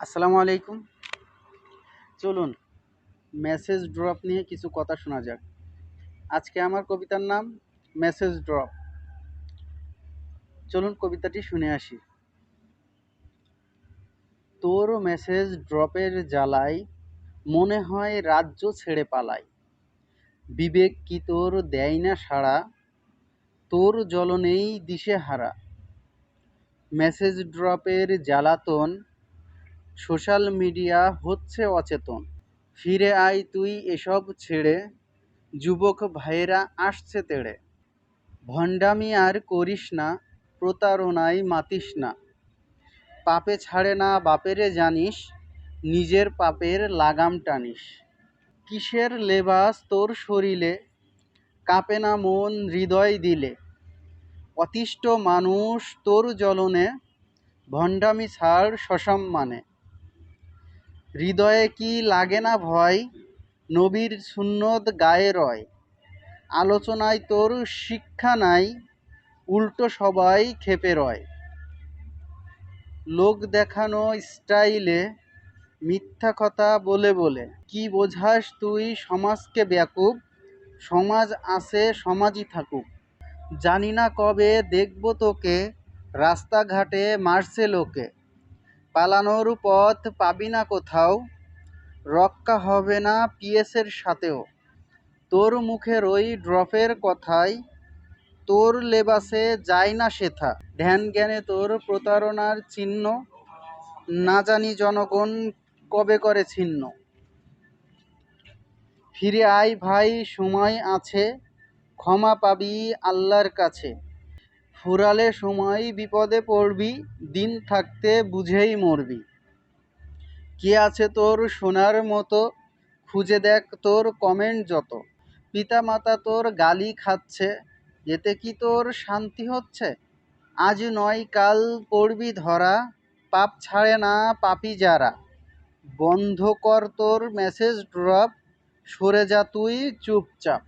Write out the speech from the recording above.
আসসালামু আলাইকুম। চলুন মেসেজ ড্রপ নিয়ে কিছু কথা শোনা যাক। আজকে আমার কবিতার নাম মেসেজ ড্রপ চলুন কবিতাটি শুনে আসি। তোর মেসেজ ড্রপের জ্বালায় মনে হয় রাজ্য ছেড়ে পালাই। বিবেক কি তোর দেয় না সাড়া? তোর জ্বলনেই দিশে হারা মেসেজ ড্রপের জ্বালাতন সোশ্যাল মিডিয়া হচ্ছে অচেতন। ফিরে আয় তুই এসব ছেড়ে, যুবক ভাইয়েরা আসছে তেড়ে। ভণ্ডামি আর করিস না প্রতারণায় মাতিস না। পাপে ছাড়ে না বাপেরে জানিস, নিজের পাপের লাগাম টানিস। কিসের লেবাস তোর শরীরে, কাঁপে না মন হৃদয় দিলে। অতিষ্ঠ মানুষ তোর জ্বলনে, ভণ্ডামি ছাড় সসম্মানে। হৃদয়ে কি লাগে না ভয়? নবীর সুন্নত গায়ে রয়। আলোচনায় তোর শিক্ষা নাই, উল্টো সবাই খেপে রয়। লোক দেখানো স্টাইলে মিথ্যা কথা বলে বলে। কি বোঝাস তুই সমাজকে ব্যাকুব? সমাজ আছে, সমাজই থাকুক। জানি না কবে দেখব তোকে, রাস্তাঘাটে মারছে লোকে। পালানোর পথ পাবি না কোথাও, রক্ষা হবে না পিএসের সাথেও। তোর মুখের ওই ড্রপের কথায় তোর লেবাসে যায় না সেথা। ধ্যান জ্ঞানে তোর প্রতারণার চিহ্ন, না জানি জনগণ কবে করে ছিন্ন। ফিরে আয় ভাই, সময় আছে, ক্ষমা পাবি আল্লাহর কাছে। ফুরালে সময় বিপদে পড়বি, দিন থাকতে বুঝেই মরবি। কে আছে তোর সোনার মতো? খুঁজে দেখ তোর কমেন্ট যত। পিতা মাতা তোর গালি খাচ্ছে, এতে কি তোর শান্তি হচ্ছে? আজ নয়, কাল পড়বি ধরা, পাপ ছাড়ে না পাপি যারা। বন্ধ কর তোর মেসেজ ড্রপ সরে যা তুই চুপচাপ।